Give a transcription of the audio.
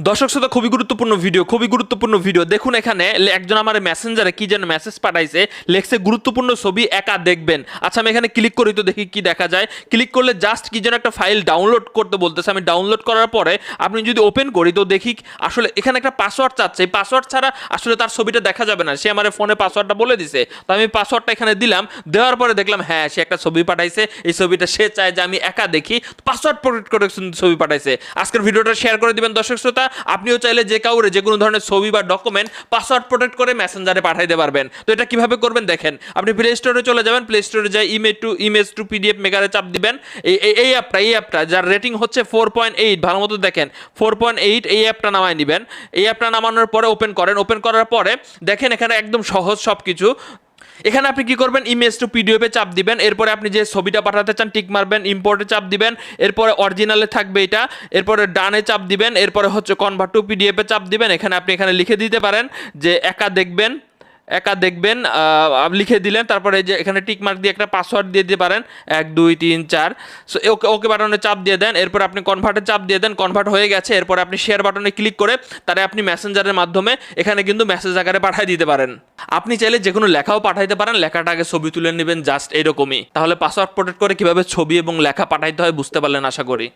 দর্শক শ্রোতা, খুবই গুরুত্বপূর্ণ ভিডিও খুবই গুরুত্বপূর্ণ ভিডিও দেখুন এখানে একজন আমার মেসেঞ্জারে কি যেন মেসেজ পাঠাইছে, লেখছে গুরুত্বপূর্ণ ছবি একা দেখবেন। আচ্ছা আমি এখানে ক্লিক করি তো দেখি কি দেখা যায়। ক্লিক করলে জাস্ট কি যেন একটা ফাইল ডাউনলোড করতে বলতেছে। আমি ডাউনলোড করার পরে আপনি যদি ওপেন করি তো দেখি আসলে এখানে একটা পাসওয়ার্ড চাচ্ছে। এই পাসওয়ার্ড ছাড়া আসলে তার ছবিটা দেখা যাবে না। সে আমার ফোনে পাসওয়ার্ডটা বলে দিছে। তো আমি পাসওয়ার্ডটা এখানে দিলাম। দেওয়ার পরে দেখলাম হ্যাঁ সে একটা ছবি পাঠাইছে। এই ছবিটা সে চায় যে আমি একা দেখি। পাসওয়ার্ড প্রোটেক্ট করে ছবি পাঠাইছে। আজকের ভিডিওটা শেয়ার করে দিবেন দর্শক শ্রোতা। আপনিও চাইলে যে কাউরে যে কোনো ধরনের ছবি বা ডকুমেন্ট পাসওয়ার্ড প্রোটেক্ট করে মেসেঞ্জারে পাঠাইতে পারবেন। তো এটা কীভাবে করবেন দেখেন, আপনি প্লে স্টোরে চলে যাবেন প্লে স্টোরে যাই image to image to PDF মেকারে চাপ দিবেন। এই- এই অ্যাপটা এই অ্যাপটা যার রেটিং হচ্ছে ফোর পয়েন্ট এইট ভালো মতো দেখেন ফোর পয়েন্ট এইট এই অ্যাপটা নামায় নেবেন। এই অ্যাপটা নামানোর পরে ওপেন করেন ওপেন করার পরে দেখেন এখানে একদম সহজ সব কিছু এখানে আপনি কি করবেন? ইমেজ টু পিডিএফে চাপ দিবেন। এরপরে আপনি যে ছবিটা পাঠাতে চান, টিক মারবেন ইম্পোর্টে চাপ দিবেন। এরপরে অরিজিনালে থাকবে এটা। এরপরে ডানে চাপ দিবেন। এরপরে হচ্ছে কনভার্ট টু পিডিএফে চাপ দিবেন। এখানে আপনি এখানে লিখে দিতে পারেন যে একা দেখবেন। একা দেখবেন লিখে দিলেন, তারপরে যে এখানে টিক মার্ক দিয়ে একটা পাসওয়ার্ড দিয়ে দিতে পারেন, এক, দুই, তিন, চার। সো ওকে ওকে বাটনে চাপ দিয়ে দেন, এরপর আপনি কনভার্টে চাপ দিয়ে দেন কনভার্ট হয়ে গেছে, এরপর আপনি শেয়ার বাটনে ক্লিক করে তারে আপনি মেসেঞ্জারের মাধ্যমে এখানে কিন্তু মেসেজ আকারে পাঠিয়ে দিতে পারেন। আপনি চাইলে যে কোনো লেখাও পাঠাইতে পারেন, লেখাটা আগে ছবি তুলে নেবেন জাস্ট এরকমই। তাহলে পাসওয়ার্ড প্রোটেক্ট করে কীভাবে ছবি এবং লেখা পাঠাইতে হয় বুঝতে পারলেন, আশা করি।